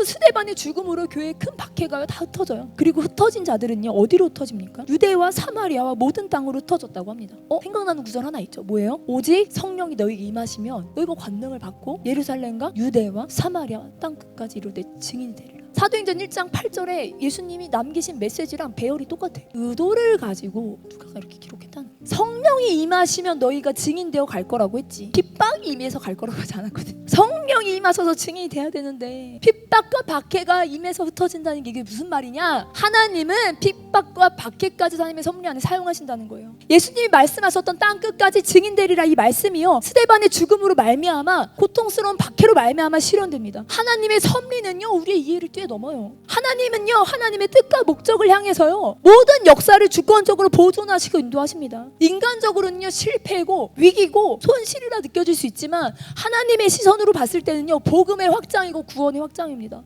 여러분 스데반의 죽음으로 교회의 큰 박해가 다 흩어져요. 그리고 흩어진 자들은요 어디로 흩어집니까? 유대와 사마리아와 모든 땅으로 흩어졌다고 합니다. 어 생각나는 구절 하나 있죠. 뭐예요? 오직 성령이 너희에게 임하시면 너희가 권능을 받고 예루살렘과 유대와 사마리아 땅 끝까지 이르되 증인이 되리라. 사도행전 1장 8절에 예수님이 남기신 메시지랑 배열이 똑같아요. 의도를 가지고 누가가 이렇게 기록했다는 거예요. 성령이 임하시면 너희가 증인되어 갈 거라고 했지. 핍박이 임해서 갈 거라고 하지 않았거든. 성령이 임하셔서 증인이 돼야 되는데 핍박과 박해가 임해서 흩어진다는 게 이게 무슨 말이냐? 하나님은 핍박과 박해까지 하나님의 섭리 안에 사용하신다는 거예요. 예수님이 말씀하셨던 땅 끝까지 증인되리라 이 말씀이요. 스데반의 죽음으로 말미암아 고통스러운 박해로 말미암아 실현됩니다. 하나님의 섭리는요 우리의 이해를 뛰어넘어요. 하나님은요 하나님의 뜻과 목적을 향해서요 모든 역사를 주권적으로 보존 하시고 인도하십니다. 인간적으로는요 실패고 위기고 손실이라 느껴질 수 있지만 하나님의 시선으로 봤을 때는요 복음의 확장이고 구원의 확장입니다.